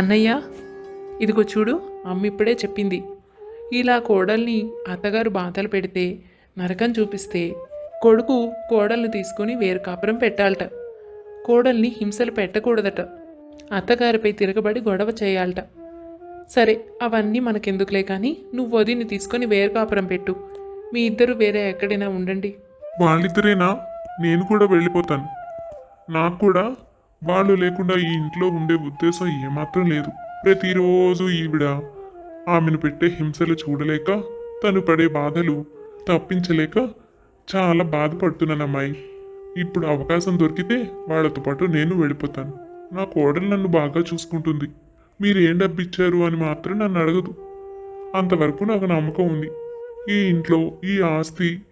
అన్నయ్య ఇదిగో చూడు అమ్మ ఇప్పుడే చెప్పింది. ఇలా కోడల్ని అత్తగారు బాధలు పెడితే నరకం చూపిస్తే కొడుకు కోడల్ని తీసుకుని వేరు కాపురం పెట్టాలట. కోడల్ని హింసలు పెట్టకూడదట. అత్తగారిపై తిరగబడి గొడవ చేయాలట. సరే అవన్నీ మనకెందుకులే కానీ నువ్వు వదిని తీసుకొని వేరు కాపురం పెట్టు. మీ ఇద్దరు వేరే ఎక్కడైనా ఉండండి. వాళ్ళిద్దరేనా? నేను కూడా వెళ్ళిపోతాను. నాకు కూడా వాళ్ళు లేకుండా ఈ ఇంట్లో ఉండే ఉద్దేశం ఏమాత్రం లేదు. ప్రతిరోజు ఈవిడ ఆమెను పెట్టే హింసలు చూడలేక తను పడే బాధలు తప్పించలేక చాలా బాధపడుతున్నాను అమ్మాయి ఇప్పుడు అవకాశం దొరికితే వాళ్ళతో పాటు నేను వెళ్ళిపోతాను. నా కోడలు నన్ను బాగా చూసుకుంటుంది. మీరు ఏం డబ్బిచ్చారు అని మాత్రం నన్ను అడగదు. అంతవరకు నాకు నమ్మకం ఉంది. ఈ ఇంట్లో ఈ ఆస్తి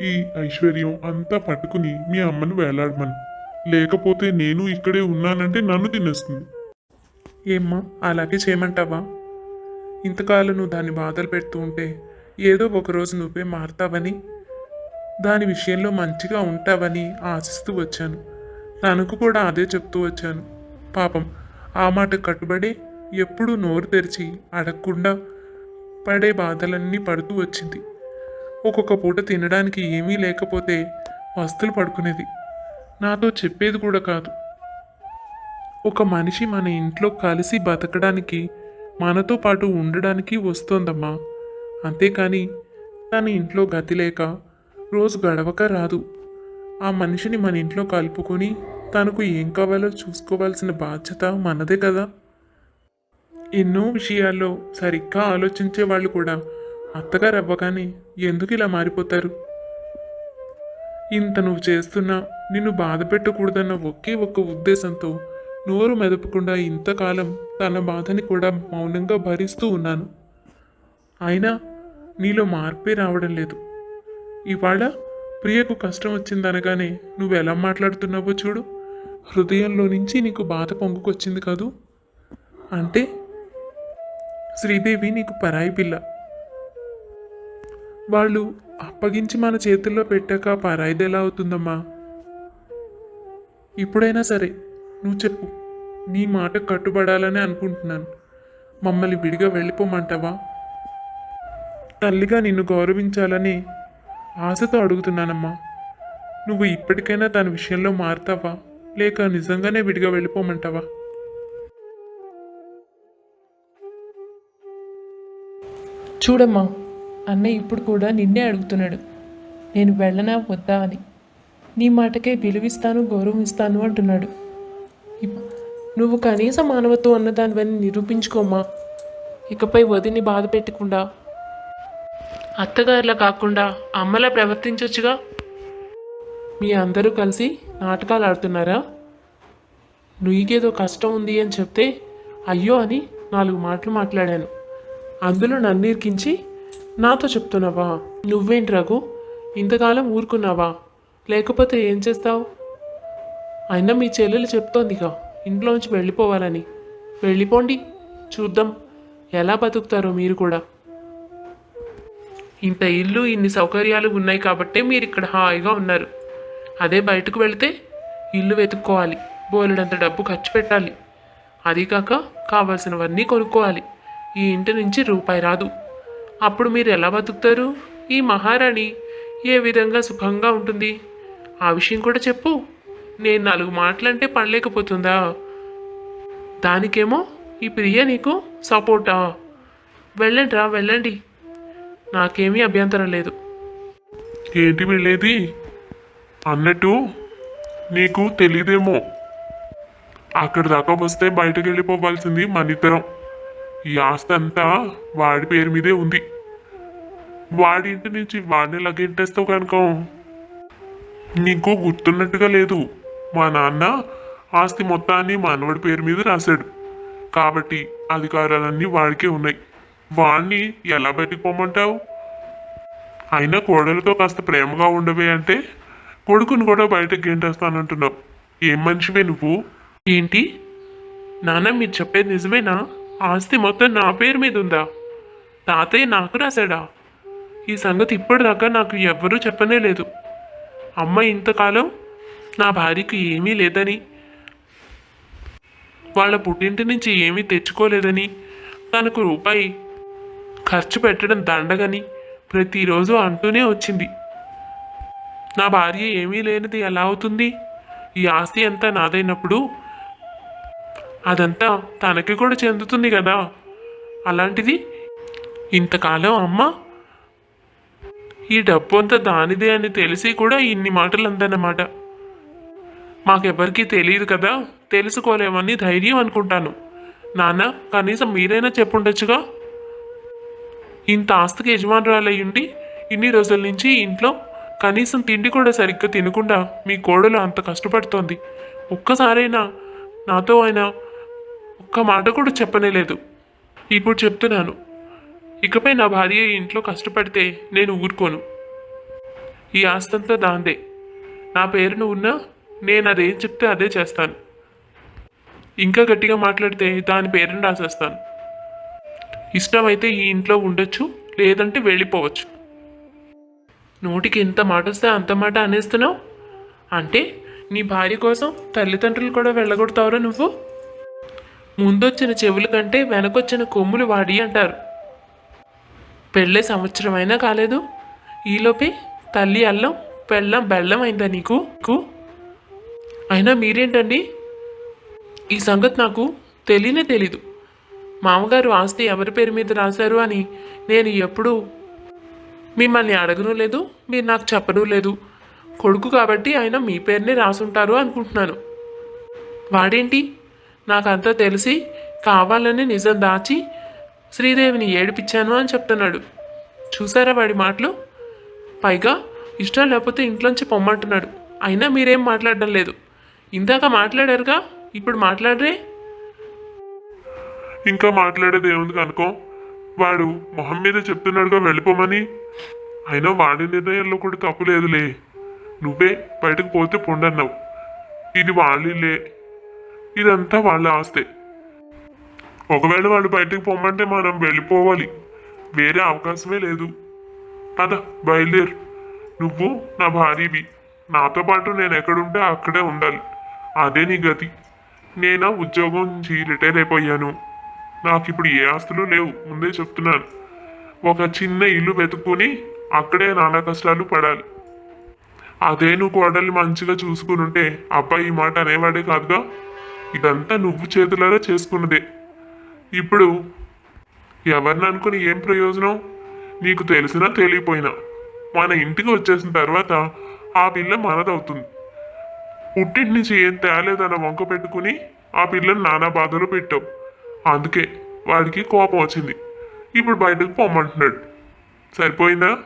ఈ ఐశ్వర్యం అంతా పట్టుకుని మీ అమ్మను వేలాడమను. లేకపోతే నేను ఇక్కడే ఉన్నానంటే నన్ను తినేస్తుంది. ఏమ్మా అలాగే చేయమంటావా? ఇంతకాలం నువ్వు దాన్ని బాధలు పెడుతూ ఉంటే ఏదో ఒకరోజు నువ్వే మారుతావని దాని విషయంలో మంచిగా ఉంటావని ఆశిస్తూ వచ్చాను. తనకు కూడా అదే చెప్తూ వచ్చాను. పాపం ఆ మాట కట్టుబడి ఎప్పుడూ నోరు తెరిచి అడగకుండా పడే బాధలన్నీ పడుతూ వచ్చింది. ఒక్కొక్క పూట తినడానికి ఏమీ లేకపోతే వస్తువులు పడుకునేది. నాతో చెప్పేది కూడా కాదు. ఒక మనిషి మన ఇంట్లో కలిసి బతకడానికి మనతో పాటు ఉండడానికి వస్తోందమ్మా. అంతేకాని తన ఇంట్లో గతి లేక రోజు గడవక రాదు. ఆ మనిషిని మన ఇంట్లో కలుపుకొని తనకు ఏం కావాలో చూసుకోవాల్సిన బాధ్యత మనదే కదా. ఎన్నో విషయాల్లో సరిగ్గా ఆలోచించే వాళ్ళు కూడా అత్తగారు అవ్వగానే ఎందుకు ఇలా మారిపోతారు? ఇంత నువ్వు చేస్తున్నా నిన్ను బాధ పెట్టకూడదన్న ఒకే ఒక్క ఉద్దేశంతో నోరు మెదపకుండా ఇంతకాలం తన బాధని కూడా మౌనంగా భరిస్తూ ఉన్నాను. అయినా నీలో మార్పే రావడం లేదు. ఇవాళ ప్రియకు కష్టం వచ్చిందనగానే నువ్వు ఎలా మాట్లాడుతున్నావో చూడు. హృదయంలో నుంచి నీకు బాధ పొంగుకొచ్చింది కాదు? అంటే శ్రీదేవి నీకు పరాయి పిల్ల. వాళ్ళు అప్పగించి మన చేతుల్లో పెట్టాక పరాయిది ఎలా అవుతుందమ్మా? ఇప్పుడైనా సరే నువ్వు చెప్పు. నీ మాట కట్టుబడాలని అనుకుంటున్నాను. మమ్మల్ని విడిగా వెళ్ళిపోమంటావా? తల్లిగా నిన్ను గౌరవించాలని ఆశతో అడుగుతున్నానమ్మా. నువ్వు ఇప్పటికైనా తన విషయంలో మారుతావా? లేక నిజంగానే విడిగా వెళ్ళిపోమంటావా? చూడమ్మా అన్నయ్య ఇప్పుడు కూడా నిన్నే అడుగుతున్నాడు. నేను వెళ్ళనా వద్దా అని. నీ మాటకే విలువిస్తాను గౌరవిస్తాను అంటున్నాడు. నువ్వు కనీస మానవత్వం దానివన్నీ నిరూపించుకోమ్మా. ఇకపై వదిని బాధ పెట్టకుండా అత్తగారిలా కాకుండా అమ్మలా ప్రవర్తించొచ్చుగా? మీ అందరూ కలిసి నాటకాలు ఆడుతున్నారా? నీకేదో కష్టం ఉంది అని చెప్తే అయ్యో అని నాలుగు మాటలు మాట్లాడాను. అందులో నన్ను ఇరికించి నాతో చెప్తున్నావా? నువ్వేంటి రఘు? ఇంతకాలం ఊరుకున్నావా? లేకపోతే ఏం చేస్తావు? అయినా మీ చెల్లెలు చెప్తోందిగా ఇంట్లోంచి వెళ్ళిపోవాలని. వెళ్ళిపోండి చూద్దాం. ఎలా బతుకుతారో మీరు కూడా. ఇంత ఇల్లు ఇన్ని సౌకర్యాలు ఉన్నాయి కాబట్టే మీరు ఇక్కడ హాయిగా ఉన్నారు. అదే బయటకు వెళితే ఇల్లు వెతుక్కోవాలి. బోలెడంత డబ్బు ఖర్చు పెట్టాలి. అది కాక కావాల్సినవన్నీ కొనుక్కోవాలి. ఈ ఇంటి నుంచి రూపాయి రాదు. అప్పుడు మీరు ఎలా బతుకుతారు? ఈ మహారాణి ఏ విధంగా సుఖంగా ఉంటుంది? ఆ విషయం కూడా చెప్పు. నేను నాలుగు మాటలంటే పడలేకపోతుందా? దానికేమో ఈ ప్రియ నీకు సపోర్టా? వెళ్ళండి రా వెళ్ళండి. నాకేమీ అభ్యంతరం లేదు. ఏంటి వెళ్ళేది? అన్నట్టు నీకు తెలియదేమో అక్కడ దాకా వస్తే బయటకు వెళ్ళిపోవాల్సింది మన ఇద్దరం ఈ ఆస్తి అంతా వాడి పేరు మీదే ఉంది. వాడి ఇంటి నుంచి వాడిని లగెంటేస్తావు కనుక. నీకు గుర్తున్నట్టుగా లేదు. మా నాన్న ఆస్తి మొత్తాన్ని మనవడి పేరు మీద రాశాడు. కాబట్టి అధికారాలన్నీ వాడికే ఉన్నాయి. వాడిని ఎలా బయటికి పోమంటావు అయినా కోడలతో కాస్త ప్రేమగా ఉండవే అంటే కొడుకుని కూడా బయటకు గెంటేస్తానంటున్నావు. ఏం మనిషివే నువ్వు? ఏంటి? నాన్న మీరు చెప్పేది నిజమేనా? ఆస్తి మొత్తం నా పేరు మీద ఉందా? తాతయ్య నాకు రాశాడా? ఈ సంగతి ఇప్పటిదాకా నాకు ఎవ్వరూ చెప్పనే లేదు. అమ్మ ఇంతకాలం నా భార్యకి ఏమీ లేదని వాళ్ళ పుట్టింటి నుంచి ఏమీ తెచ్చుకోలేదని తనకు రూపాయి ఖర్చు పెట్టడం దండగని ప్రతిరోజు అంటూనే వచ్చింది. నా భార్య ఏమీ లేనిది ఎలా అవుతుంది? ఈ ఆస్తి అంతా నాదైనప్పుడు అదంతా తనకి కూడా చెందుతుంది కదా. అలాంటిది ఇంతకాలం అమ్మ ఈ డబ్బు అంతా దానిదే అని తెలిసి కూడా ఇన్ని మాటలు అందన్నమాట. మాకెవ్వరికీ తెలియదు కదా తెలుసుకోలేమని ధైర్యం అనుకుంటాను. నాన్న కనీసం మీరైనా చెప్పుండొచ్చుగా. ఇంత ఆస్తికి యజమానురాలయ్యుండి ఇన్ని రోజుల నుంచి ఇంట్లో కనీసం తిండి కూడా సరిగ్గా తినకుండా మీ కోడలు అంత కష్టపడుతోంది. ఒక్కసారైనా నాతో అయినా ఒక్క మాట కూడా చెప్పనేలేదు ఇప్పుడు చెప్తున్నాను. ఇకపై నా భార్య ఇంట్లో కష్టపడితే నేను ఊరుకోను. ఈ ఆస్తంతా దాందే. నా పేరున ఉన్నా నేను అదేం చెప్తే అదే చేస్తాను. ఇంకా గట్టిగా మాట్లాడితే దాని పేరును రాసేస్తాను. ఇష్టమైతే ఈ ఇంట్లో ఉండొచ్చు లేదంటే వెళ్ళిపోవచ్చు. నోటికి ఎంత మాట వస్తే అంత మాట అనేస్తున్నావు? అంటే నీ భార్య కోసం తల్లిదండ్రులు కూడా వెళ్ళగొడతావురా నువ్వు? ముందొచ్చిన చెవుల కంటే వెనకొచ్చిన కొమ్ములు వాడి అంటారు. పెళ్ళే సంవత్సరం అయినా కాలేదు. ఈలోపే తల్లి అల్లం పెళ్ళం బెల్లం అయిందా నీకు? అయినా మీరేంటండి? ఈ సంగతి నాకు తెలియనే తెలీదు. మామగారు ఆస్తి ఎవరి పేరు మీద రాశారు అని నేను ఎప్పుడూ మిమ్మల్ని అడగను లేదు మీరు నాకు చెప్పడం లేదు. కొడుకు కాబట్టి ఆయన మీ పేరునే రాసుంటారు అనుకుంటున్నాను. వాడేంటి? నాకంతా తెలిసి కావాలని నిజం దాచి శ్రీదేవిని ఏడిపించాను అని చెప్తున్నాడు. చూసారా వాడి మాటలు? పైగా ఇష్టం లేకపోతే ఇంట్లోంచి పొమ్మంటున్నాడు. అయినా మీరేం మాట్లాడడం లేదు. ఇందాక మాట్లాడారుగా ఇప్పుడు మాట్లాడరే? ఇంకా మాట్లాడేది ఏముంది కనుకో? వాడు మొహం మీద చెప్తున్నాడుగా వెళ్ళిపోమని. అయినా వాడి నిర్ణయంలో కూడా తప్పు లేదులే. నువ్వే బయటకు పోతే పొండన్నావు. ఇది వాళ్ళే ఇదంతా వాళ్ళ ఆస్తే. ఒకవేళ వాళ్ళు బయటకు పొమ్మంటే మనం వెళ్ళిపోవాలి. వేరే అవకాశమే లేదు. పద బయలుదేరు. నువ్వు నా భార్యవి. నాతో పాటు నేను ఎక్కడుంటే అక్కడే ఉండాలి. అదే నీ గతి. నేను ఉద్యోగం నుంచి రిటైర్ అయిపోయాను. నాకు ఇప్పుడు ఏ ఆస్తులు లేవు. ముందే చెప్తున్నాను. ఒక చిన్న ఇల్లు వెతుక్కుని అక్కడే నానా కష్టాలు పడాలి. అదే నువ్వు కోడల్ని మంచిగా చూసుకుని ఉంటే అబ్బాయి ఈ మాట అనేవాడే కాదుగా? ఇదంతా నువ్వు చేతులారా చేసుకున్నదే. ఇప్పుడు ఎవరిని అనుకుని ఏం ప్రయోజనం? నీకు తెలిసినా తెలియపోయినా. మన ఇంటికి వచ్చేసిన తర్వాత ఆ పిల్ల మనదవుతుంది. పుట్టింటి నుంచి ఏం తేలేదన్న వంక పెట్టుకుని ఆ పిల్లని నానా బాధలు పెట్టావు. అందుకే వాడికి కోపం వచ్చింది. ఇప్పుడు బయటకు పొమ్మంటున్నాడు. సరిపోయిందా?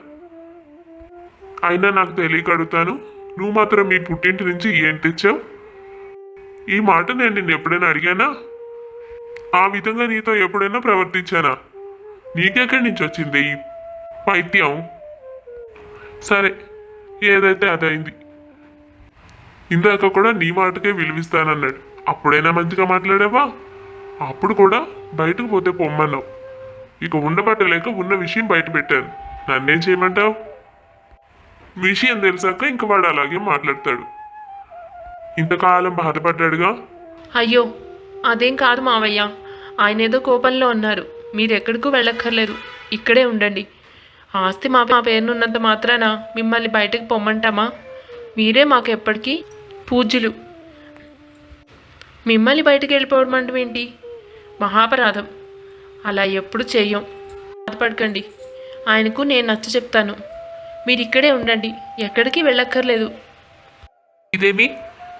అయినా నాకు తెలియక అడుగుతాను. నువ్వు మాత్రం మీ పుట్టింటి నుంచి ఏం తెచ్చావు? ఈ మాట నేను నిన్ను ఎప్పుడైనా అడిగానా? ఆ విధంగా నీతో ఎప్పుడైనా ప్రవర్తించానా? నీకెక్కడి నుంచి వచ్చింది ఈ పైత్యం? సరే ఏదైతే అదైంది. ఇందాక కూడా నీ మాటకే విలువిస్తానన్నాడు. అప్పుడైనా మంచిగా మాట్లాడావా? అప్పుడు కూడా బయటకు పోతే పొమ్మన్నావు. ఇక ఉండబట్టలేక ఉన్న విషయం బయట పెట్టాను. నన్నేం చేయమంటావు? విషయం తెలిసాక ఇంక వాడు అలాగే మాట్లాడతాడు. ఇంతకాలం బాధపడ్డాడుగా? అయ్యో అదేం కాదు మావయ్య. ఆయన ఏదో కోపంలో ఉన్నారు. మీరు ఎక్కడికి వెళ్ళక్కర్లేదు. ఇక్కడే ఉండండి. ఆస్తి మా మా పేరునున్నంత మాత్రాన మిమ్మల్ని బయటకు పొమ్మంటామా? మీరే మాకు ఎప్పటికీ పూజ్యులు. మిమ్మల్ని బయటకు వెళ్ళిపోవడం అంటే ఏంటి? మహాపరాధం. అలా ఎప్పుడు చెయ్యం బాధపడకండి. ఆయనకు నేను నచ్చ చెప్తాను. మీరు ఇక్కడే ఉండండి. ఎక్కడికి వెళ్ళక్కర్లేదు. ఇదేమి?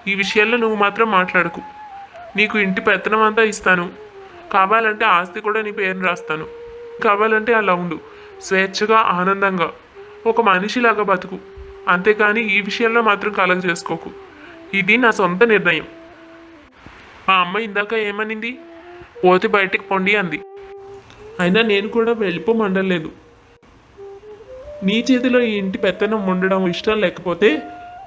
ఈ విషయాల్లో నువ్వు మాత్రం మాట్లాడకు. నీకు ఇంటి పెత్తనం అంతా ఇస్తాను. కావాలంటే ఆస్తి కూడా నీ పేరుని రాస్తాను. కావాలంటే అలా ఉండు. స్వేచ్ఛగా ఆనందంగా. ఒక మనిషిలాగా బతుకు. అంతేకాని ఈ విషయంలో మాత్రం కలగ చేసుకోకు. ఇది నా సొంత నిర్ణయం. మా అమ్మ ఇందాక ఏమనింది? పోతే బయటికి పొండి అంది. అయినా నేను కూడా వెళ్ళిపోమండలేదు నీ చేతిలో ఈ ఇంటి పెత్తనం ఉండడం ఇష్టం లేకపోతే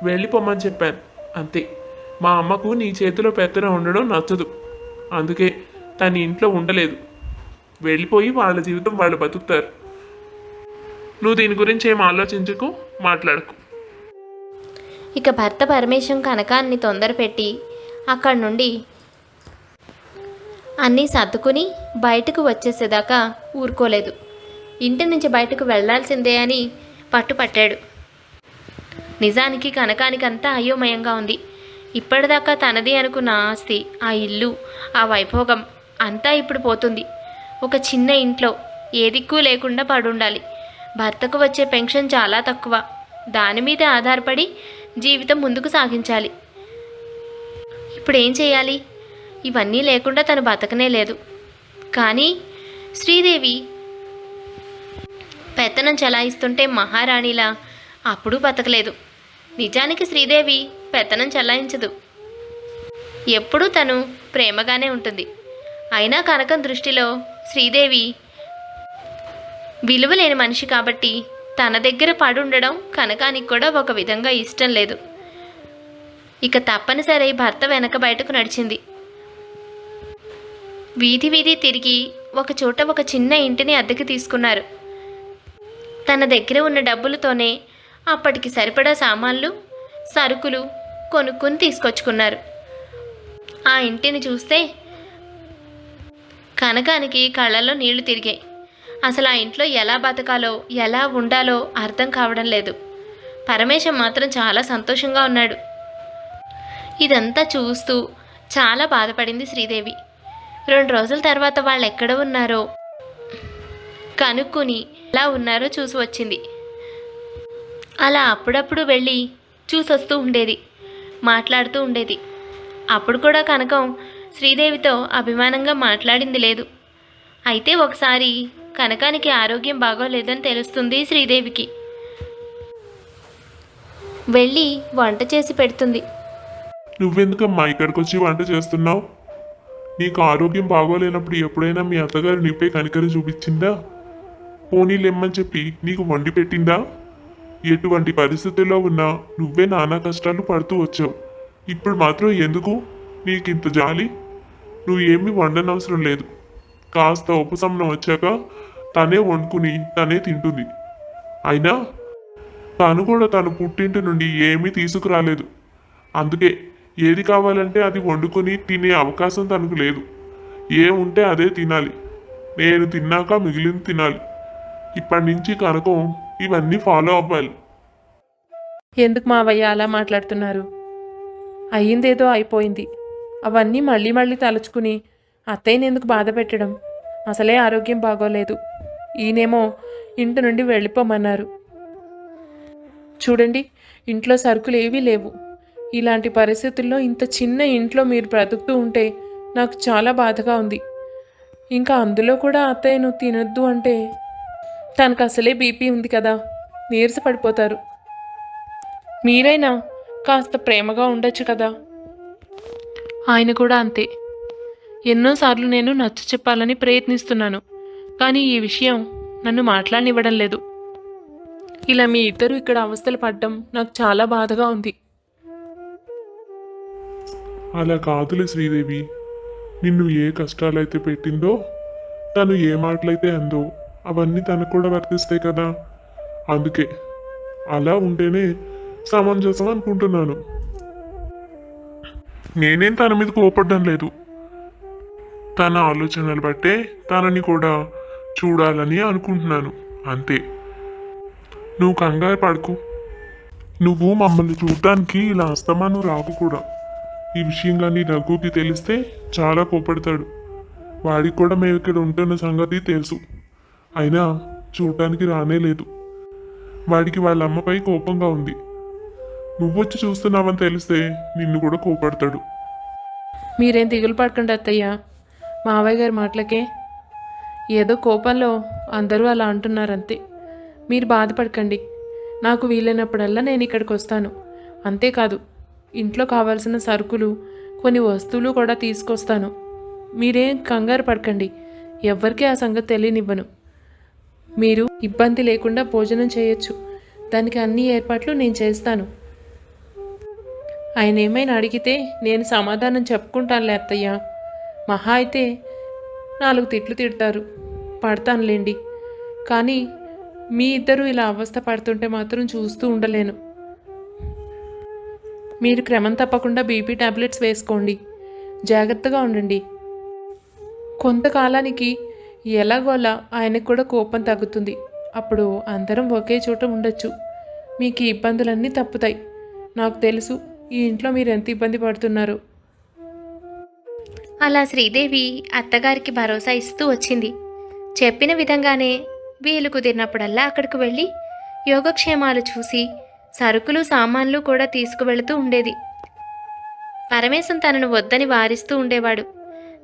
వెళ్ళిపోమని చెప్పాను. అంతే. మా అమ్మకు నీ చేతిలో పెత్తనం ఉండడం నచ్చదు. అందుకే తన ఇంట్లో ఉండలేదు. వెళ్ళిపోయి వాళ్ళ జీవితం వాళ్ళు బతుకుతారు. నువ్వు దీని గురించి ఏం ఆలోచించకు మాట్లాడకు. ఇక భర్త పరమేశం కనకాన్ని తొందరపెట్టి అక్కడి నుండి అన్నీ సర్దుకుని బయటకు వచ్చేసేదాకా ఊరుకోలేదు. ఇంటి నుంచి బయటకు వెళ్ళాల్సిందే అని పట్టుపట్టాడు. నిజానికి కనకానికంతా అయోమయంగా ఉంది. ఇప్పటిదాకా తనది అనుకున్న ఆస్తి ఆ ఇల్లు ఆ వైభోగం అంతా ఇప్పుడు పోతుంది. ఒక చిన్న ఇంట్లో ఏ దిక్కు లేకుండా పడుండాలి. భర్తకు వచ్చే పెన్షన్ చాలా తక్కువ. దాని మీద ఆధారపడి జీవితం ముందుకు సాగించాలి. ఇప్పుడు ఏం చేయాలి? ఇవన్నీ లేకుండా తను బతకనే లేదు. కానీ శ్రీదేవి పెత్తనం చలాయిస్తుంటే మహారాణిలా అప్పుడు బతకలేదు. నిజానికి శ్రీదేవి పెత్తనం చెల్లాయించదు. ఎప్పుడూ తను ప్రేమగానే ఉంటుంది. అయినా కనకం దృష్టిలో శ్రీదేవి విలువలేని మనిషి కాబట్టి తన దగ్గర పడుండడం కనకానికి కూడా ఒక విధంగా ఇష్టం లేదు. ఇక తప్పనిసరి భర్త వెనక బయటకు నడిచింది. వీధి వీధి తిరిగి ఒక చోట ఒక చిన్న ఇంటిని అద్దెకి తీసుకున్నారు. తన దగ్గర ఉన్న డబ్బులతోనే అప్పటికి సరిపడా సామాన్లు సరుకులు కొనుక్కొని తీసుకొచ్చుకున్నారు. ఆ ఇంటిని చూస్తే కనకానికి కళ్ళల్లో నీళ్ళు తిరిగాయి. అసలు ఆ ఇంట్లో ఎలా బతకాలో ఎలా ఉండాలో అర్థం కావడం లేదు. పరమేశం మాత్రం చాలా సంతోషంగా ఉన్నాడు. ఇదంతా చూస్తూ చాలా బాధపడింది శ్రీదేవి. రెండు రోజుల తర్వాత వాళ్ళు ఎక్కడ ఉన్నారో కనుక్కుని ఎలా ఉన్నారో చూసి వచ్చింది. అలా అప్పుడప్పుడు వెళ్ళి చూసొస్తూ ఉండేది. మాట్లాడుతూ ఉండేది. అప్పుడు కూడా కనకం శ్రీదేవితో అభిమానంగా మాట్లాడింది లేదు. అయితే ఒకసారి కనకానికి ఆరోగ్యం బాగోలేదని తెలుస్తుంది శ్రీదేవికి. వెళ్ళి వంట చేసి పెడుతుంది. నువ్వెందుకమ్మా ఇక్కడికి వచ్చి వంట చేస్తున్నావు? నీకు ఆరోగ్యం బాగోలేనప్పుడు ఎప్పుడైనా మీ అత్తగారు నీపై కనికరం చూపించిందా? పోనీ లెమ్మని చెప్పి నీకు వండి పెట్టిందా? ఎటువంటి పరిస్థితుల్లో ఉన్నా నువ్వే నానా కష్టాలు పడుతూ వచ్చావు. ఇప్పుడు మాత్రం ఎందుకు? నీకు ఇంత జాలి? నువ్వు ఏమీ వండనవసరం లేదు. కాస్త ఉపశమనం వచ్చాక తనే వండుకుని తనే తింటుంది. అయినా తను కూడా తన పుట్టింటి నుండి ఏమీ తీసుకురాలేదు. అందుకే ఏది కావాలంటే అది వండుకొని తినే అవకాశం తనకు లేదు. ఏముంటే అదే తినాలి. నేను తిన్నాక మిగిలింది తినాలి. ఇప్పటి నుంచి కనకం ఇవన్నీ ఫాలో అవ్వాలి. ఎందుకు మావయ్య అలా మాట్లాడుతున్నారు? అయ్యిందేదో అయిపోయింది. అవన్నీ మళ్ళీ మళ్ళీ తలుచుకుని అత్తయ్యని ఎందుకు బాధ పెట్టడం? అసలే ఆరోగ్యం బాగోలేదు. ఈయనేమో ఇంటి నుండి వెళ్ళిపోమన్నారు. చూడండి ఇంట్లో సరుకులు ఏవీ లేవు. ఇలాంటి పరిస్థితుల్లో ఇంత చిన్న ఇంట్లో మీరు బ్రతుకుతూ ఉంటే నాకు చాలా బాధగా ఉంది. ఇంకా అందులో కూడా అత్తయ్యను తినొద్దు అంటే తనకు అసలే బీపీ ఉంది కదా. నీరస పడిపోతారు. మీరైనా కాస్త ప్రేమగా ఉండొచ్చు కదా. ఆయన కూడా అంతే. ఎన్నోసార్లు నేను నచ్చ చెప్పాలని ప్రయత్నిస్తున్నాను. కానీ ఈ విషయం నన్ను మాట్లాడనివ్వడం లేదు. ఇలా మీ ఇద్దరు ఇక్కడ అవస్థలు పడ్డం నాకు చాలా బాధగా ఉంది. అలా కాదులే శ్రీదేవి. నిన్ను ఏ కష్టాలైతే పెట్టిందో తను ఏ మాటలైతే అందో అవన్నీ తనకు కూడా వర్తిస్తాయి కదా. అందుకే అలా ఉంటేనే సమంజసం అనుకుంటున్నాను. నేనేం తన మీద కోపడడం లేదు. తన ఆలోచనలు బట్టే తనని కూడా చూడాలని అనుకుంటున్నాను. అంతే. నువ్వు కంగారు పడుకు. నువ్వు మమ్మల్ని చూడటానికి ఇలా అస్తమాను రాకు కూడా. ఈ విషయం కానీ రఘుకి తెలిస్తే చాలా కోపడతాడు. వాడికి కూడా మేము ఇక్కడ ఉంటున్న సంగతి తెలుసు. అయినా చూడటానికి రానే లేదు. వాడికి వాళ్ళ అమ్మపై కోపంగా ఉంది. నువ్వొచ్చి చూస్తున్నావని తెలిస్తే నిన్ను కూడా కోపడతాడు. మీరేం దిగులు పడకండి అత్తయ్య. మావయ్య గారి మాటలకే. ఏదో కోపంలో అందరూ అలా అంటున్నారంతే. మీరు బాధపడకండి. నాకు వీలైనప్పుడల్లా నేను ఇక్కడికి వస్తాను. అంతేకాదు ఇంట్లో కావాల్సిన సరుకులు కొన్ని వస్తువులు కూడా తీసుకొస్తాను. మీరేం కంగారు పడకండి. ఎవ్వరికీ ఆ సంగతి తెలియనివ్వను. మీరు ఇబ్బంది లేకుండా భోజనం చేయొచ్చు. దానికి అన్ని ఏర్పాట్లు నేను చేస్తాను. ఆయన ఏమైనా అడిగితే నేను సమాధానం చెప్పుకుంటాను అత్తయ్య. మహా అయితే నాలుగు తిట్లు తిడతారు. పడతానులేండి. కానీ మీ ఇద్దరు ఇలా అవస్థ పడుతుంటే మాత్రం చూస్తూ ఉండలేను. మీరు క్రమం తప్పకుండా బీపీ టాబ్లెట్స్ వేసుకోండి. జాగ్రత్తగా ఉండండి. కొంతకాలానికి ఎలాగోలా ఆయనకు కూడా కోపం తగ్గుతుంది. అప్పుడు అందరం ఒకే చోట ఉండొచ్చు. మీకు ఇబ్బందులన్నీ తప్పుతాయి. నాకు తెలుసు ఈ ఇంట్లో మీరు ఎంత ఇబ్బంది పడుతున్నారు. అలా శ్రీదేవి అత్తగారికి భరోసా ఇస్తూ వచ్చింది. చెప్పిన విధంగానే వీలు కుదిరినప్పుడల్లా అక్కడికి వెళ్ళి యోగక్షేమాలు చూసి సరుకులు సామాన్లు కూడా తీసుకువెళుతూ ఉండేది. పరమేశం తనను వద్దని వారిస్తూ ఉండేవాడు.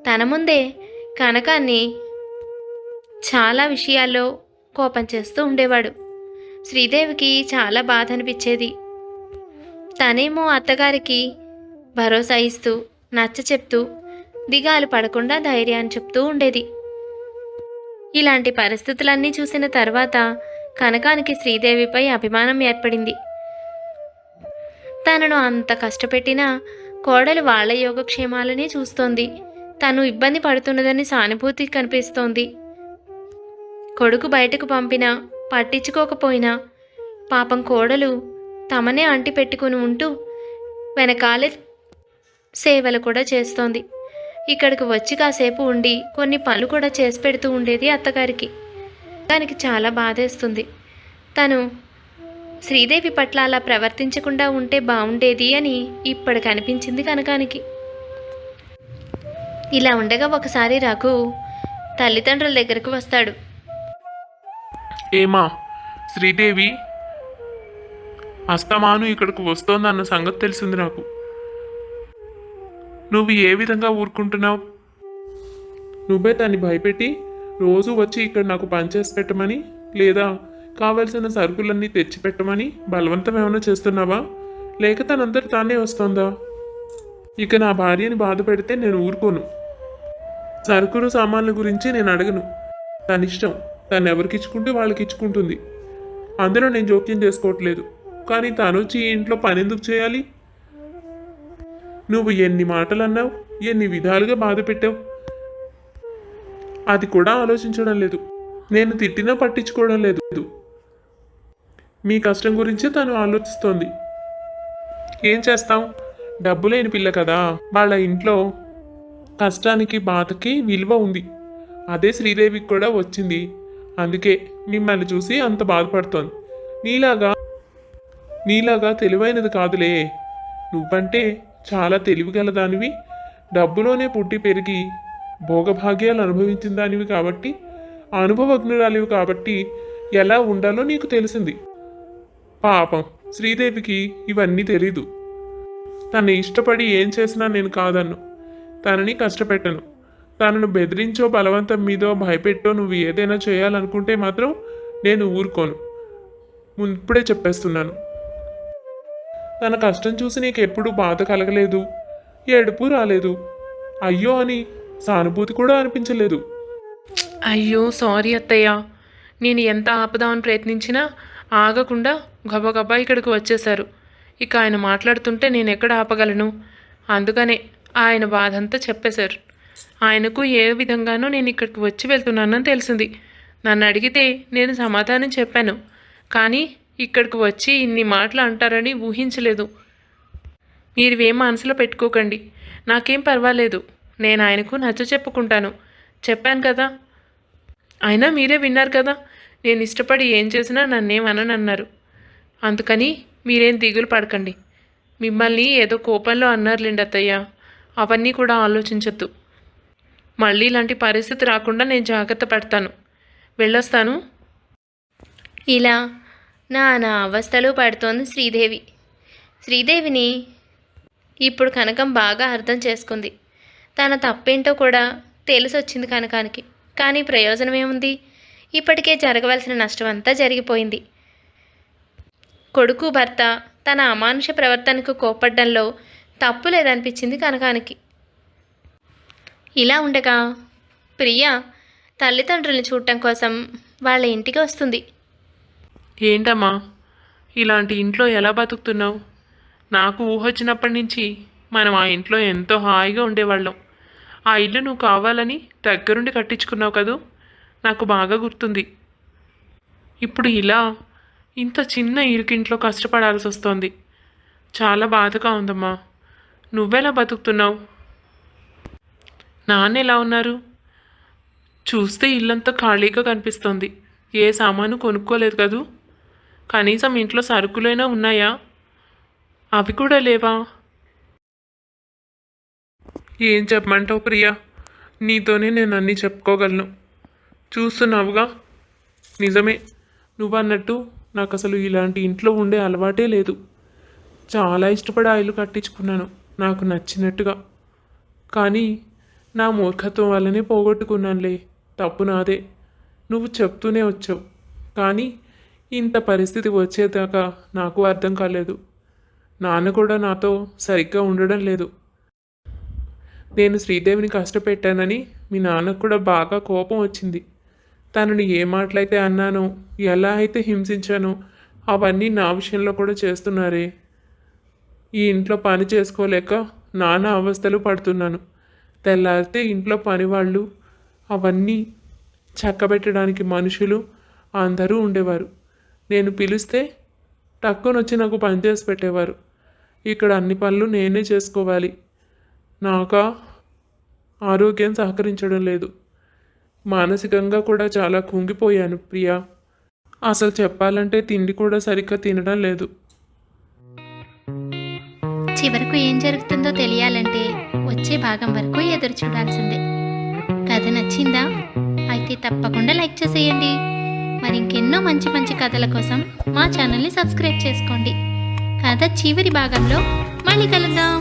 తన ముందే కనకాన్ని చాలా విషయాల్లో కోపం చేస్తూ ఉండేవాడు. శ్రీదేవికి చాలా బాధ అనిపించేది తనేమో అత్తగారికి భరోసా ఇస్తూ నచ్చ చెప్తూ దిగాలు పడకుండా ధైర్యాన్ని చెప్తూ ఉండేది. ఇలాంటి పరిస్థితులన్నీ చూసిన తర్వాత కనకానికి శ్రీదేవిపై అభిమానం ఏర్పడింది. తనను అంత కష్టపెట్టినా కోడలు వాళ్ళ యోగక్షేమాలనే చూస్తోంది. తను ఇబ్బంది పడుతున్నదని సానుభూతి కనిపిస్తోంది. కొడుకు బయటకు పంపినా పట్టించుకోకపోయినా పాపం కోడలు తమనే అంటి పెట్టుకుని ఉంటూ వెనకాలే సేవలు కూడా చేస్తోంది. ఇక్కడికి వచ్చి కాసేపు ఉండి కొన్ని పనులు కూడా చేసి పెడుతూ ఉండేది అత్తగారికి. దానికి చాలా బాధేస్తుంది. తను శ్రీదేవి పట్ల అలా ప్రవర్తించకుండా ఉంటే బాగుండేది అని ఇప్పటికి అనిపించింది కనకానికి. ఇలా ఉండగా ఒకసారి రఘు తల్లిదండ్రుల దగ్గరకు వస్తాడు. ఏమా శ్రీదేవి అస్తమాను ఇక్కడికి వస్తోందన్న సంగతి తెలిసింది నాకు. నువ్వు ఏ విధంగా ఊరుకుంటున్నావు? నువ్వే దాన్ని భయపెట్టి రోజు వచ్చి ఇక్కడ నాకు పనిచేసి పెట్టమని లేదా కావలసిన సరుకులన్నీ తెచ్చిపెట్టమని బలవంతం ఏమైనా చేస్తున్నావా? లేక తనందరు తానే వస్తోందా? ఇక నా భార్యని బాధ పెడితే నేను ఊరుకోను. సరుకులు సామాన్ల గురించి నేను అడగను. తనిష్టం. తను ఎవరికి ఇచ్చుకుంటే వాళ్ళకి ఇచ్చుకుంటుంది అందులో నేను జోక్యం చేసుకోవట్లేదు. కానీ తను వచ్చి ఈ ఇంట్లో పని ఎందుకు చేయాలి? నువ్వు ఎన్ని మాటలు అన్నావు ఎన్ని విధాలుగా బాధ పెట్టావు? అది కూడా ఆలోచించడం లేదు. నేను తిట్టినా పట్టించుకోవడం లేదు. మీ కష్టం గురించి తను ఆలోచిస్తోంది. ఏం చేస్తాం? డబ్బు లేని పిల్ల కదా. వాళ్ళ ఇంట్లో కష్టానికి బాధకి విలువ ఉంది. అదే శ్రీదేవికి కూడా వచ్చింది. అందుకే మిమ్మల్ని చూసి అంత బాధపడుతోంది. నీలాగా నీలాగా తెలివైనది కాదులే. నువ్వంటే చాలా తెలివిగలదానివి. డబ్బులోనే పుట్టి పెరిగి భోగభాగ్యాలు అనుభవించిన దానివి కాబట్టి అనుభవజ్ఞురాలివి కాబట్టి ఎలా ఉండాలో నీకు తెలిసింది. పాపం శ్రీదేవికి ఇవన్నీ తెలీదు. తను ఇష్టపడి ఏం చేసినా నేను కాదన్ను. తనని కష్టపెట్టను. తనను బెదిరించో బలవంతం మీదో భయపెట్టో నువ్వు ఏదైనా చేయాలనుకుంటే మాత్రం నేను ఊరుకోను. ఇప్పుడే చెప్పేస్తున్నాను. తన కష్టం చూసి నీకు ఎప్పుడూ బాధ కలగలేదు. ఏడుపు రాలేదు. అయ్యో అని సానుభూతి కూడా అనిపించలేదు. అయ్యో సారీ అత్తయ్య. నేను ఎంత ఆపదామని ప్రయత్నించినా ఆగకుండా గబగబా ఇక్కడికి వచ్చేశారు. ఇక ఆయన మాట్లాడుతుంటే నేను ఎక్కడ ఆపగలను? అందుకనే ఆయన బాధ అంతా చెప్పేశారు. ఆయనకు ఏ విధంగానో నేను ఇక్కడికి వచ్చి వెళ్తున్నానని తెలిసింది. నన్ను అడిగితే నేను సమాధానం చెప్పాను. కానీ ఇక్కడికి వచ్చి ఇన్ని మాటలు అంటారని ఊహించలేదు. మీరు మనసులో పెట్టుకోకండి. నాకేం పర్వాలేదు. నేను ఆయనకు నచ్చ చెప్పుకుంటాను. చెప్పాను కదా. అయినా మీరే విన్నారు కదా. నేను ఇష్టపడి ఏం చేసినా నన్నేమనని అన్నారు అందుకని మీరేం దిగులు పడకండి. మిమ్మల్ని ఏదో కోపంలో అన్నారులేండి అత్తయ్య. అవన్నీ కూడా ఆలోచించొద్దు. మళ్ళీ ఇలాంటి పరిస్థితి రాకుండా నేను జాగ్రత్త పడతాను. వెళ్ళొస్తాను. ఇలా నానా అవస్థలు పడుతోంది శ్రీదేవి. శ్రీదేవిని ఇప్పుడు కనకం బాగా అర్థం చేసుకుంది. తన తప్పేంటో కూడా తెలిసొచ్చింది కనకానికి. కానీ ప్రయోజనం ఏముంది ఇప్పటికే జరగవలసిన నష్టం అంతా జరిగిపోయింది. కొడుకు భర్త తన అమానుష ప్రవర్తనకు కోపడ్డంలో తప్పు లేదనిపించింది కనకానికి. ఇలా ఉండగా ప్రియ తల్లిదండ్రులను చూడటం కోసం వాళ్ళ ఇంటికి వస్తుంది. ఏంటమ్మా? ఇలాంటి ఇంట్లో ఎలా బతుకుతున్నావు? నాకు ఊహ వచ్చినప్పటి నుంచి మనం ఆ ఇంట్లో ఎంతో హాయిగా ఉండేవాళ్ళం. ఆ ఇల్లు నువ్వు కావాలని దగ్గరుండి కట్టించుకున్నావు కదూ? నాకు బాగా గుర్తుంది. ఇప్పుడు ఇలా ఇంత చిన్న ఇరుకింట్లో కష్టపడాల్సి వస్తోంది చాలా బాధగా ఉందమ్మా. నువ్వెలా బతుకుతున్నావు? నాన్న ఎలా ఉన్నారు? చూస్తే ఇల్లంతా ఖాళీగా కనిపిస్తోంది. ఏ సామాను కొనుక్కోలేదు కదూ? కనీసం ఇంట్లో సరుకులైనా ఉన్నాయా? అవి కూడా లేవా? ఏం చెప్పమంటావు ప్రియా? నీతోనే నేను అన్నీ చెప్పుకోగలను. చూస్తున్నావుగా? నిజమే. నువ్వు అన్నట్టు నాకు అసలు ఇలాంటి ఇంట్లో ఉండే అలవాటే లేదు. చాలా ఇష్టపడి ఆ ఇల్లు కట్టించుకున్నాను. నాకు నచ్చినట్టుగా. కానీ నా మూర్ఖత్వం వల్లనే పోగొట్టుకున్నానులే. తప్పు నాదే. నువ్వు చెప్తూనే వచ్చావు. కానీ ఇంత పరిస్థితి వచ్చేదాకా నాకు అర్థం కాలేదు. నాన్న కూడా నాతో సరిగ్గా ఉండడం లేదు. నేను శ్రీదేవిని కష్టపెట్టానని మీ నాన్నకు కూడా బాగా కోపం వచ్చింది. తనని ఏ మాటలైతే అన్నానో ఎలా అయితే హింసించానో అవన్నీ నా విషయంలో కూడా చేస్తున్నారే. ఈ ఇంట్లో పని చేసుకోలేక నానా అవస్థలు పడుతున్నాను. తెల్లారితే ఇంట్లో పనివాళ్ళు అవన్నీ చక్కబెట్టడానికి మనుషులు అందరూ ఉండేవారు. నేను పిలిస్తే టక్కునొచ్చి నాకు పని చేసి పెట్టేవారు. ఇక్కడ అన్ని పనులు నేనే చేసుకోవాలి. నాక ఆరోగ్యం సహకరించడం లేదు. మానసికంగా కూడా చాలా కుంగిపోయాను ప్రియా. అసలు చెప్పాలంటే తిండి కూడా సరిగ్గా తినడం లేదు. చివరకు ఏం జరుగుతుందో తెలియాలంటే వచ్చే భాగం వరకు ఎదురు చూడాల్సిందే. కథ నచ్చిందా? అయితే తప్పకుండా లైక్ చేసేయండి. మరి ఇంకెన్నో మంచి మంచి కథల కోసం మా ఛానల్ని సబ్స్క్రైబ్ చేసుకోండి. కథ చివరి భాగంలో మళ్ళీ కలుద్దాం.